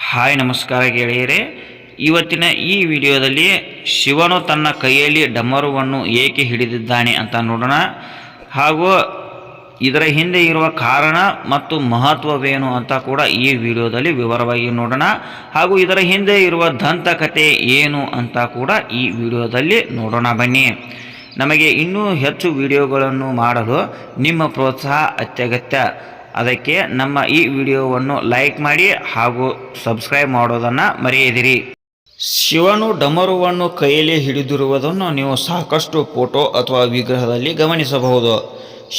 Hi ನಮಸ್ಕಾರ ಗೆಳೆಯರೆ. ಇವತ್ತಿನ ಈ ವಿಡಿಯೋದಲ್ಲಿ ಶಿವನು ತನ್ನ ಕೈಯಲ್ಲಿ ಡಮರುವನ್ನು ಏಕೆ ಹಿಡಿದಿದ್ದಾನೆ ಅಂತ ನೋಡೋಣ. ಹಾಗೂ ಇದರ ಹಿಂದೆ ಇರುವ ಕಾರಣ ಮತ್ತು ಮಹತ್ವವೇನು ಅಂತ ಕೂಡ ಈ ವಿಡಿಯೋದಲ್ಲಿ ವಿವರವಾಗಿ ನೋಡೋಣ. ಹಾಗೂ ಇದರ ಹಿಂದೆ ಇರುವ ದಂತಕತೆ ಏನು ಅಂತ ಕೂಡ ಈ ವಿಡಿಯೋದಲ್ಲಿ ನೋಡೋಣ ಬನ್ನಿ. ನಮಗೆ ಇನ್ನೂ ಹೆಚ್ಚು ವಿಡಿಯೋಗಳನ್ನು ಮಾಡಲು ನಿಮ್ಮ ಪ್ರೋತ್ಸಾಹ ಅತ್ಯಗತ್ಯ. ಅದಕ್ಕೆ ನಮ್ಮ ಈ ವಿಡಿಯೋವನ್ನು ಲೈಕ್ ಮಾಡಿ ಹಾಗೂ ಸಬ್ಸ್ಕ್ರೈಬ್ ಮಾಡೋದನ್ನು ಮರೆಯದಿರಿ. ಶಿವನು ಡಮರುವನ್ನು ಕೈಯಲ್ಲಿ ಹಿಡಿದಿರುವುದನ್ನು ನೀವು ಸಾಕಷ್ಟು ಫೋಟೋ ಅಥವಾ ವಿಗ್ರಹದಲ್ಲಿ ಗಮನಿಸಬಹುದು.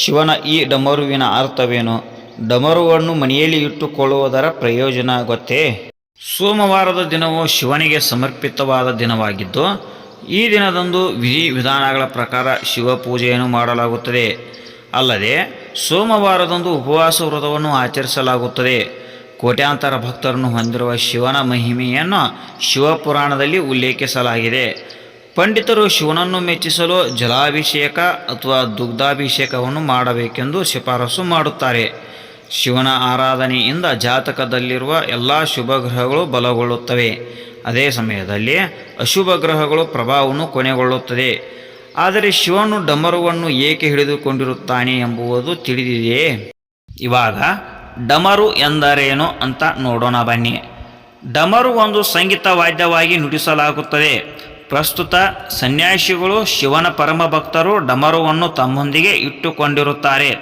ಶಿವನ ಈ ಡಮರುವಿನ ಅರ್ಥವೇನು? ಡಮರುವನ್ನು ಮನೆಯಲ್ಲಿ ಇಟ್ಟುಕೊಳ್ಳುವುದರ ಪ್ರಯೋಜನ ಗೊತ್ತೇ? ಸೋಮವಾರದ ದಿನವು ಶಿವನಿಗೆ ಸಮರ್ಪಿತವಾದ ದಿನವಾಗಿದ್ದು, ಈ ದಿನದಂದು ವಿಧಿ ವಿಧಾನಗಳ ಪ್ರಕಾರ ಶಿವ ಪೂಜೆಯನ್ನು ಮಾಡಲಾಗುತ್ತದೆ. ಅಲ್ಲದೆ ಸೋಮವಾರದಂದು ಉಪವಾಸ ವ್ರತವನ್ನು ಆಚರಿಸಲಾಗುತ್ತದೆ. ಕೋಟ್ಯಾಂತರ ಭಕ್ತರನ್ನು ಹೊಂದಿರುವ ಶಿವನ ಮಹಿಮೆಯನ್ನು ಶಿವಪುರಾಣದಲ್ಲಿ ಉಲ್ಲೇಖಿಸಲಾಗಿದೆ. ಪಂಡಿತರು ಶಿವನನ್ನು ಮೆಚ್ಚಿಸಲು ಜಲಾಭಿಷೇಕ ಅಥವಾ ದುಗ್ಧಾಭಿಷೇಕವನ್ನು ಮಾಡಬೇಕೆಂದು ಶಿಫಾರಸು ಮಾಡುತ್ತಾರೆ. ಶಿವನ ಆರಾಧನೆಯಿಂದ ಜಾತಕದಲ್ಲಿರುವ ಎಲ್ಲ ಶುಭ ಗ್ರಹಗಳು ಬಲಗೊಳ್ಳುತ್ತವೆ. ಅದೇ ಸಮಯದಲ್ಲಿ ಅಶುಭ ಗ್ರಹಗಳು ಪ್ರಭಾವವನ್ನು ಕೊನೆಗೊಳ್ಳುತ್ತದೆ. ಆದರೆ ಶಿವನು ಡಮರುವನ್ನು ಏಕೆ ಹಿಡಿದುಕೊಂಡಿರುತ್ತಾನೆ ಎಂಬುವುದು ತಿಳಿದಿದೆಯೇ? ಇವಾಗ, ಡಮರು ಎಂದರೇನು ಅಂತ ನೋಡೋಣ ಬನ್ನಿ. ಡಮರು ಒಂದು ಸಂಗೀತ ವಾದ್ಯವಾಗಿ ನುಡಿಸಲಾಗುತ್ತದೆ. ಪ್ರಸ್ತುತ ಸನ್ಯಾಸಿಗಳು ಶಿವನ ಪರಮ ಭಕ್ತರು ಡಮರುವನ್ನು ತಮ್ಮೊಂದಿಗೆ ಇಟ್ಟುಕೊಂಡಿರುತ್ತಾರೆ.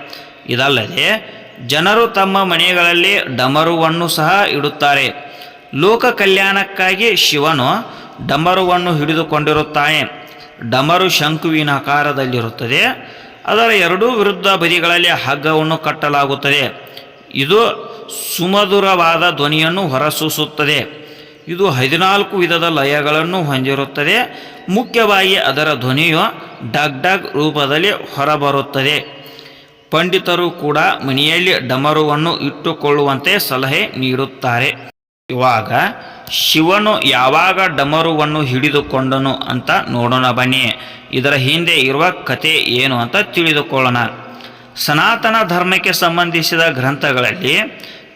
ಇದಲ್ಲದೆ, ಜನರು ತಮ್ಮ ಮನೆಗಳಲ್ಲಿ ಡಮರುವನ್ನು ಸಹ ಇಡುತ್ತಾರೆ. ಲೋಕ ಕಲ್ಯಾಣಕ್ಕಾಗಿ ಶಿವನು ಡಮರುವನ್ನು ಹಿಡಿದುಕೊಂಡಿರುತ್ತಾನೆ. ಡಮರು ಶಂಕುವಿನ ಆಕಾರದಲ್ಲಿರುತ್ತದೆ. ಅದರ ಎರಡೂ ವಿರುದ್ಧ ಬದಿಗಳಲ್ಲಿ ಹಗ್ಗವನ್ನು ಕಟ್ಟಲಾಗುತ್ತದೆ. ಇದು ಸುಮಧುರವಾದ ಧ್ವನಿಯನ್ನು ಹೊರಸೂಸುತ್ತದೆ. ಇದು ಹದಿನಾಲ್ಕು ವಿಧದ ಲಯಗಳನ್ನು ಹೊಂದಿರುತ್ತದೆ. ಮುಖ್ಯವಾಗಿ ಅದರ ಧ್ವನಿಯು ಡಗ್ ಡಗ್ ರೂಪದಲ್ಲಿ ಹೊರಬರುತ್ತದೆ. ಪಂಡಿತರು ಕೂಡ ಮನೆಯಲ್ಲಿ ಡಮರುವನ್ನು ಇಟ್ಟುಕೊಳ್ಳುವಂತೆ ಸಲಹೆ ನೀಡುತ್ತಾರೆ. ಇವಾಗ ಶಿವನು ಯಾವಾಗ ಡಮರುವನ್ನು ಹಿಡಿದುಕೊಂಡನು ಅಂತ ನೋಡೋಣ ಬನ್ನಿ. ಇದರ ಹಿಂದೆ ಇರುವ ಕತೆ ಏನು ಅಂತ ತಿಳಿದುಕೊಳ್ಳೋಣ. ಸನಾತನ ಧರ್ಮಕ್ಕೆ ಸಂಬಂಧಿಸಿದ ಗ್ರಂಥಗಳಲ್ಲಿ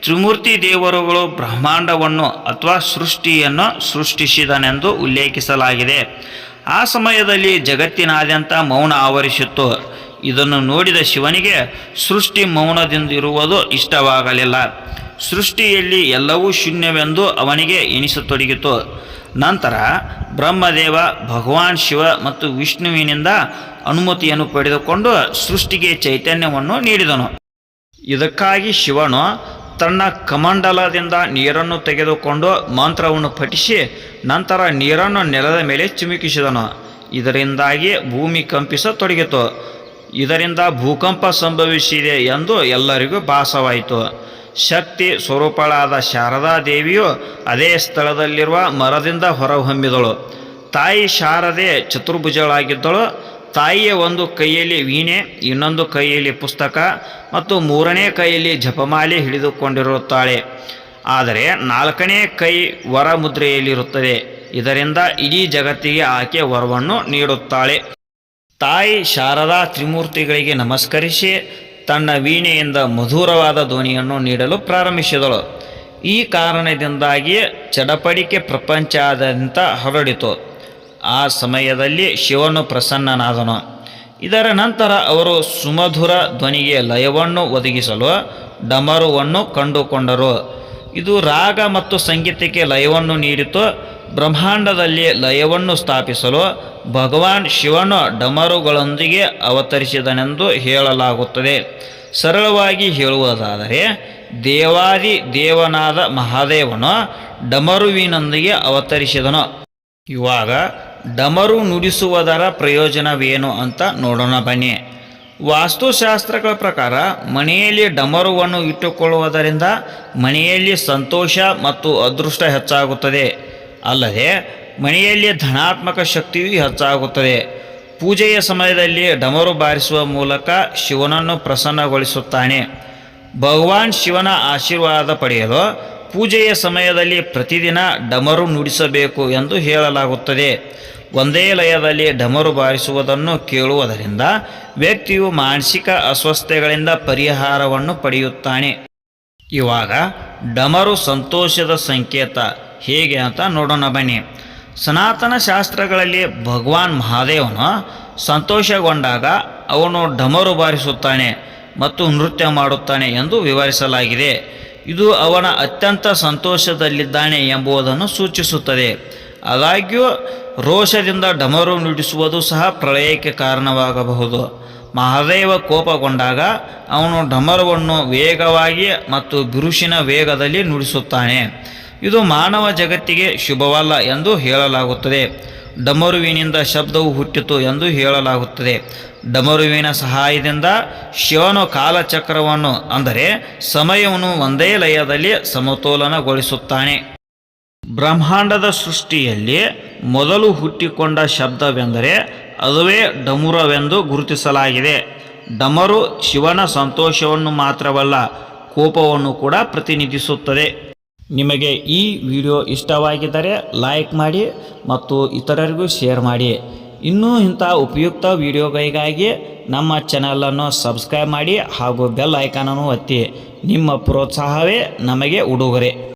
ತ್ರಿಮೂರ್ತಿ ದೇವರುಗಳು ಬ್ರಹ್ಮಾಂಡವನ್ನು ಅಥವಾ ಸೃಷ್ಟಿಯನ್ನು ಸೃಷ್ಟಿಸಿದನೆಂದು ಉಲ್ಲೇಖಿಸಲಾಗಿದೆ. ಆ ಸಮಯದಲ್ಲಿ ಜಗತ್ತಿನಾದ್ಯಂತ ಮೌನ ಆವರಿಸಿತ್ತು. ಇದನ್ನು ನೋಡಿದ ಶಿವನಿಗೆ ಸೃಷ್ಟಿ ಮೌನದಿಂದಿರುವುದು ಇಷ್ಟವಾಗಲಿಲ್ಲ. ಸೃಷ್ಟಿಯಲ್ಲಿ ಎಲ್ಲವೂ ಶೂನ್ಯವೆಂದು ಅವನಿಗೆ ಎನಿಸತೊಡಗಿತು ನಂತರ ಬ್ರಹ್ಮದೇವ ಭಗವಾನ್ ಶಿವ ಮತ್ತು ವಿಷ್ಣುವಿನಿಂದ ಅನುಮತಿಯನ್ನು ಪಡೆದುಕೊಂಡು ಸೃಷ್ಟಿಗೆ ಚೈತನ್ಯವನ್ನು ನೀಡಿದನು. ಇದಕ್ಕಾಗಿ ಶಿವನು ತನ್ನ ಕಮಂಡಲದಿಂದ ನೀರನ್ನು ತೆಗೆದುಕೊಂಡು ಮಂತ್ರವನ್ನು ಪಠಿಸಿ ನಂತರ ನೀರನ್ನು ನೆಲದ ಮೇಲೆ ಚಿಮುಕಿಸಿದನು. ಇದರಿಂದಾಗಿ ಭೂಮಿ ಕಂಪಿಸತೊಡಗಿತು. ಇದರಿಂದ ಭೂಕಂಪ ಸಂಭವಿಸಿದೆ ಎಂದು ಎಲ್ಲರಿಗೂ ಭಾಸವಾಯಿತು. ಶಕ್ತಿ ಸ್ವರೂಪಳಾದ ಶಾರದಾ ದೇವಿಯು ಅದೇ ಸ್ಥಳದಲ್ಲಿರುವ ಮರದಿಂದ ಹೊರಹೊಮ್ಮಿದಳು. ತಾಯಿ ಶಾರದೆ ಚತುರ್ಭುಜಳಾಗಿದ್ದಳು ತಾಯಿಯ ಒಂದು ಕೈಯಲ್ಲಿ ವೀಣೆ, ಇನ್ನೊಂದು ಕೈಯಲ್ಲಿ ಪುಸ್ತಕ ಮತ್ತು ಮೂರನೇ ಕೈಯಲ್ಲಿ ಜಪಮಾಲೆ ಹಿಡಿದುಕೊಂಡಿರುತ್ತಾಳೆ. ಆದರೆ ನಾಲ್ಕನೇ ಕೈ ವರ ಮುದ್ರೆಯಲ್ಲಿರುತ್ತದೆ ಇದರಿಂದ ಇಡೀ ಜಗತ್ತಿಗೆ ಆಕೆ ವರವನ್ನು ನೀಡುತ್ತಾಳೆ. ತಾಯಿ ಶಾರದಾ ತ್ರಿಮೂರ್ತಿಗಳಿಗೆ ನಮಸ್ಕರಿಸಿ ತನ್ನ ವೀಣೆಯಿಂದ ಮಧುರವಾದ ಧ್ವನಿಯನ್ನು ನೀಡಲು ಪ್ರಾರಂಭಿಸಿದಳು. ಈ ಕಾರಣದಿಂದಾಗಿ ಚಡಪಡಿಕೆ ಪ್ರಪಂಚಾದ್ಯಂತ ಹರಡಿತು. ಆ ಸಮಯದಲ್ಲಿ ಶಿವನು ಪ್ರಸನ್ನನಾದನು. ಇದರ ನಂತರ ಅವರು ಸುಮಧುರ ಧ್ವನಿಗೆ ಲಯವನ್ನು ಒದಗಿಸಲು ಡಮರುವನ್ನು ಕಂಡುಕೊಂಡರು. ಇದು ರಾಗ ಮತ್ತು ಸಂಗೀತಕ್ಕೆ ಲಯವನ್ನು ನೀಡಿತು. ಬ್ರಹ್ಮಾಂಡದಲ್ಲಿ ಲಯವನ್ನು ಸ್ಥಾಪಿಸಲು ಭಗವಾನ್ ಶಿವನು ಡಮರುಗಳೊಂದಿಗೆ ಅವತರಿಸಿದನೆಂದು ಹೇಳಲಾಗುತ್ತದೆ. ಸರಳವಾಗಿ ಹೇಳುವುದಾದರೆ, ದೇವಾದಿ ದೇವನಾದ ಮಹಾದೇವನು ಡಮರುವಿನೊಂದಿಗೆ ಅವತರಿಸಿದನು. ಇವಾಗ ಡಮರು ನುಡಿಸುವುದರ ಪ್ರಯೋಜನವೇನು ಅಂತ ನೋಡೋಣ ಬನ್ನಿ. ವಾಸ್ತುಶಾಸ್ತ್ರಗಳ ಪ್ರಕಾರ ಮನೆಯಲ್ಲಿ ಡಮರುವನ್ನು ಇಟ್ಟುಕೊಳ್ಳುವುದರಿಂದ ಮನೆಯಲ್ಲಿ ಸಂತೋಷ ಮತ್ತು ಅದೃಷ್ಟ ಹೆಚ್ಚಾಗುತ್ತದೆ. ಅಲ್ಲದೆ ಮನೆಯಲ್ಲಿ ಧನಾತ್ಮಕ ಶಕ್ತಿಯೂ ಹೆಚ್ಚಾಗುತ್ತದೆ. ಪೂಜೆಯ ಸಮಯದಲ್ಲಿ ಡಮರು ಬಾರಿಸುವ ಮೂಲಕ ಶಿವನನ್ನು ಪ್ರಸನ್ನಗೊಳಿಸುತ್ತಾನೆ. ಭಗವಾನ್ ಶಿವನ ಆಶೀರ್ವಾದ ಪಡೆಯಲು ಪೂಜೆಯ ಸಮಯದಲ್ಲಿ ಪ್ರತಿದಿನ ಡಮರು ನುಡಿಸಬೇಕು ಎಂದು ಹೇಳಲಾಗುತ್ತದೆ. ಒಂದೇ ಲಯದಲ್ಲಿ ಡಮರು ಬಾರಿಸುವುದನ್ನು ಕೇಳುವುದರಿಂದ ವ್ಯಕ್ತಿಯು ಮಾನಸಿಕ ಅಸ್ವಸ್ಥತೆಗಳಿಂದ ಪರಿಹಾರವನ್ನು ಪಡೆಯುತ್ತಾನೆ. ಇವಾಗ ಡಮರು ಸಂತೋಷದ ಸಂಕೇತ. ಹೇಗೆ ಅಂತ ನೋಡೋಣ ಬನ್ನಿ. ಸನಾತನ ಶಾಸ್ತ್ರಗಳಲ್ಲಿ ಭಗವಾನ್ ಮಹಾದೇವನು ಸಂತೋಷಗೊಂಡಾಗ ಅವನು ಡಮರು ಬಾರಿಸುತ್ತಾನೆ ಮತ್ತು ನೃತ್ಯ ಮಾಡುತ್ತಾನೆ ಎಂದು ವಿವರಿಸಲಾಗಿದೆ. ಇದು ಅವನ ಅತ್ಯಂತ ಸಂತೋಷದಲ್ಲಿದ್ದಾನೆ ಎಂಬುದನ್ನು ಸೂಚಿಸುತ್ತದೆ. ಆದಾಗ್ಯೂ, ರೋಷದಿಂದ ಡಮರು ನುಡಿಸುವುದು ಸಹ ಪ್ರಳಯಕ್ಕೆ ಕಾರಣವಾಗಬಹುದು. ಮಹಾದೇವ ಕೋಪಗೊಂಡಾಗ ಅವನು ಡಮರುವನ್ನು ವೇಗವಾಗಿ ಮತ್ತು ಬಿರುಸಿನ ವೇಗದಲ್ಲಿ ನುಡಿಸುತ್ತಾನೆ. ಇದು ಮಾನವ ಜಗತ್ತಿಗೆ ಶುಭವಲ್ಲ ಎಂದು ಹೇಳಲಾಗುತ್ತದೆ. ಡಮರುವಿನಿಂದ ಶಬ್ದವು ಹುಟ್ಟಿತು ಎಂದು ಹೇಳಲಾಗುತ್ತದೆ. ಡಮರುವಿನ ಸಹಾಯದಿಂದ ಶಿವನು ಕಾಲಚಕ್ರವನ್ನು ಅಂದರೆ ಸಮಯವನ್ನು ಒಂದೇ ಲಯದಲ್ಲಿ ಸಮತೋಲನಗೊಳಿಸುತ್ತಾನೆ. ಬ್ರಹ್ಮಾಂಡದ ಸೃಷ್ಟಿಯಲ್ಲಿ ಮೊದಲು ಹುಟ್ಟಿಕೊಂಡ ಶಬ್ದವೆಂದರೆ ಅದುವೇ ಡಮುರವೆಂದು ಗುರುತಿಸಲಾಗಿದೆ. ಡಮರು ಶಿವನ ಸಂತೋಷವನ್ನು ಮಾತ್ರವಲ್ಲ, ಕೋಪವನ್ನು ಕೂಡ ಪ್ರತಿನಿಧಿಸುತ್ತದೆ. ನಿಮಗೆ ಈ ವಿಡಿಯೋ ಇಷ್ಟವಾಗಿದ್ದರೆ ಲೈಕ್ ಮಾಡಿ ಮತ್ತು ಇತರರಿಗೂ ಶೇರ್ ಮಾಡಿ. ಇನ್ನೂ ಇಂಥ ಉಪಯುಕ್ತ ವಿಡಿಯೋಗಳಿಗಾಗಿ ನಮ್ಮ ಚಾನಲನ್ನು ಸಬ್ಸ್ಕ್ರೈಬ್ ಮಾಡಿ ಹಾಗೂ ಬೆಲ್ ಐಕಾನನ್ನು ಒತ್ತಿ. ನಿಮ್ಮ ಪ್ರೋತ್ಸಾಹವೇ ನಮಗೆ ಉಡುಗೊರೆ.